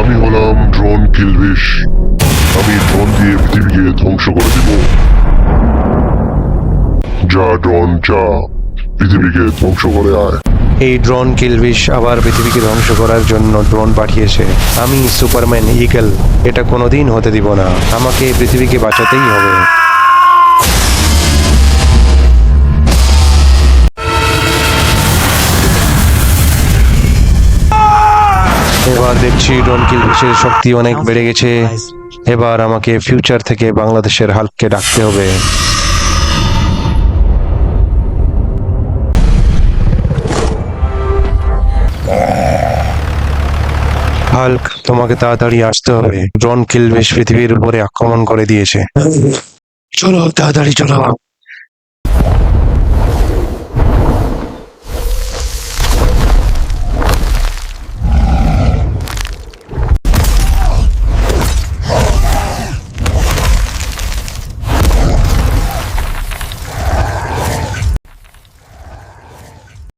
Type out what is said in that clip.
আমি হলাম ড্রোন কিলভিশ আমি ড্রোন দিয়ে পৃথিবীকে ধ্বংস করে দিব। যা ড্রোন, যা পৃথিবীকে ধ্বংস করে আয়। এই ড্রোন কিলবিশ আবার পৃথিবীকে ধ্বংস করার জন্য ড্রোন পাঠিয়েছে। আমি সুপারম্যান ইগল। এটা কোনোদিন হতে দিব না। আমাকে পৃথিবীকে বাঁচাতেই হবে। এবার দেখছি ড্রোন কিলবিশের শক্তি অনেক বেড়ে গেছে। এবার আমাকে ফিউচার থেকে বাংলাদেশের হালককে ডাকতে হবে। হাল্ক তোমাকে তাড়াতাড়ি আসতে হবে। ড্রোন কিল বেশ পৃথিবীর উপরে আক্রমণ করে দিয়েছে। চলো, তাড়াতাড়ি চলো।